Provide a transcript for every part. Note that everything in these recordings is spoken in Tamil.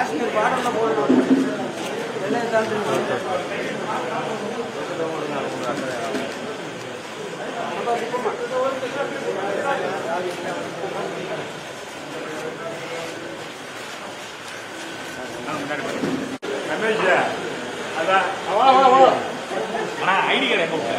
காஷ்மீர் பார்டரில் போடணும். எல்லையை ரமேஷ் அதான் வா வா வா. அண்ணா ஐடி கார்டு எங்க விட்ட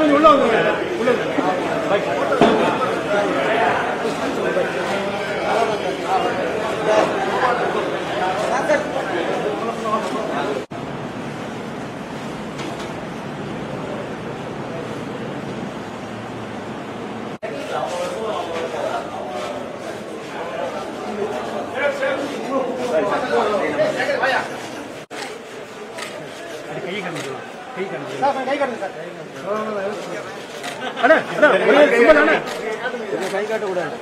கொஞ்சம் உள்ள வந்து உள்ள அண்ணா கை காட்டக்கூடாது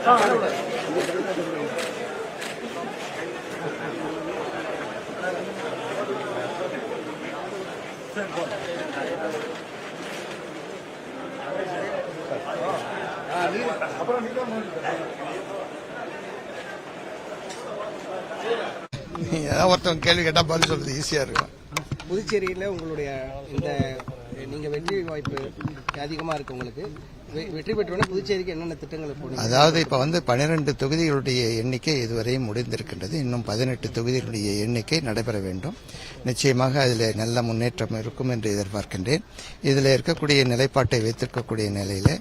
ஏதாவது ஒருத்தவங்க கேள்வி கேட்டால் பதில் சொல்றது ஈஸியாக இருக்கும். புதுச்சேரியில் உங்களுடைய இந்த நீங்கள் வெற்றி வாய்ப்பு அதிகமாக இருக்கு உங்களுக்கு. வெற்றி பெற்றோடனே புதுச்சேரிக்கு என்னென்ன திட்டங்களை போடுங்க அதாவது இப்போ வந்து பனிரெண்டு தொகுதிகளுடைய எண்ணிக்கை இதுவரையும் முடிந்திருக்கின்றது. இன்னும் பதினெட்டு தொகுதிகளுடைய எண்ணிக்கை நடைபெற வேண்டும். நிச்சயமாக அதில் நல்ல முன்னேற்றம் இருக்கும் என்று எதிர்பார்க்கின்றேன். இதில் இருக்கக்கூடிய நிலைப்பாட்டை வைத்திருக்கக்கூடிய நிலையில்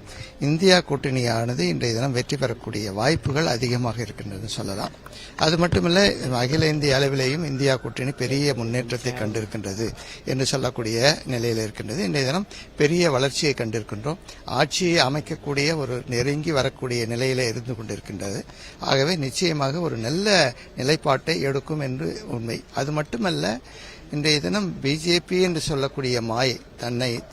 இந்தியா கூட்டணியானது இன்றைய தினம் வெற்றி பெறக்கூடிய வாய்ப்புகள் அதிகமாக இருக்கின்றதுன்னு சொல்லலாம். அது மட்டுமல்ல அகில இந்திய அளவிலேயும் இந்தியா கூட்டணி பெரிய முன்னேற்றத்தை கண்டிருக்கின்றது என்று சொல்லக்கூடிய நிலையில் இருக்கின்றது. இன்றைய தினம் பெரிய வளர்ச்சியை கண்டிருக்கின்றோம். ஆட்சியை அமைக்கக்கூடிய ஒரு நெருங்கி வரக்கூடிய நிலையில இருந்து கொண்டிருக்கின்றது. ஆகவே நிச்சயமாக ஒரு நல்ல நிலைப்பாட்டை எடுக்கும் என்று உண்மை. அது மட்டுமல்ல இன்றைய தினம் பிஜேபி என்று சொல்லக்கூடிய மாயை தன்னை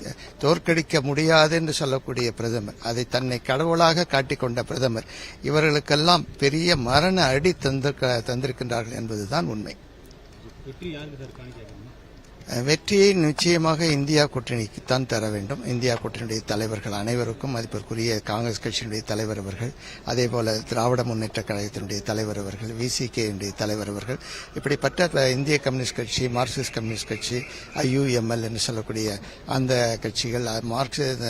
தோற்கடிக்க முடியாது என்று சொல்லக்கூடிய பிரதமர் அதை தன்னை கடவுளாக காட்டிக்கொண்ட பிரதமர் இவர்களுக்கெல்லாம் பெரிய மரண அடி தந்திருக்க தந்திருக்கின்றார்கள் என்பதுதான் உண்மை. வெற்றியை நிச்சயமாக இந்தியா கூட்டணிக்கு தான் தர வேண்டும். இந்தியா கூட்டணியுடைய தலைவர்கள் அனைவருக்கும் மதிப்பிற்குரிய காங்கிரஸ் கட்சியினுடைய தலைவர் அவர்கள் அதே போல திராவிட முன்னேற்ற கழகத்தினுடைய தலைவர் அவர்கள் விசிகேனுடைய தலைவர் அவர்கள் இப்படிப்பட்ட இந்திய கம்யூனிஸ்ட் கட்சி மார்க்சிஸ்ட் கம்யூனிஸ்ட் கட்சி ஐயுஎம்எல் என்று சொல்லக்கூடிய அந்த கட்சிகள் அஹ், மார்க்சிஸ்ட்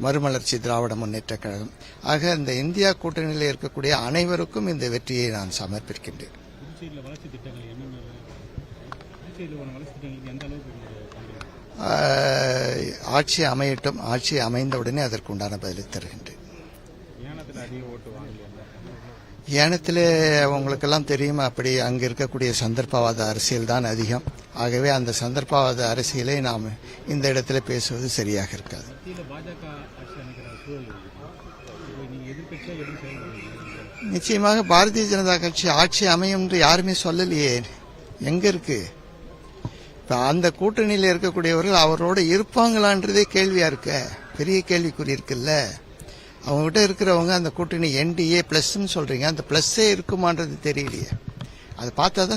மறுமலர்ச்சி திராவிட முன்னேற்ற கழகம். ஆக இந்த இந்தியா கூட்டணியில் இருக்கக்கூடிய அனைவருக்கும் இந்த வெற்றியை நான் சமர்ப்பிக்கின்றேன். ஆட்சி அமையட்டும் ஆட்சி அமைந்தவுடனே அதற்கு உண்டான பதிலை தருகின்றேன். ஏனத்தில் உங்களுக்கெல்லாம் தெரியும் அப்படி அங்கு இருக்கக்கூடிய சந்தர்ப்பவாத அரசியல் தான் அதிகம். ஆகவே அந்த சந்தர்ப்பவாத அரசியலை நாம் இந்த இடத்துல பேசுவது சரியாக இருக்காது. நிச்சயமாக பாரதிய ஜனதா கட்சி ஆட்சி அமையும் என்று யாருமே சொல்லலையே. எங்க இருக்கு? இப்ப அந்த கூட்டணியில் இருக்கக்கூடியவர்கள் அவரோட இருப்பாங்களான்றதே கேள்வியா இருக்க. பெரிய கேள்விக்குறி இருக்குல்ல. அவங்ககிட்ட இருக்கிறவங்க அந்த கூட்டணி என்டிஏ பிளஸ்ன்னு சொல்றீங்க. அந்த பிளஸ்ஸே இருக்குமான்றது தெரியலையே. அதை பார்த்தா தான்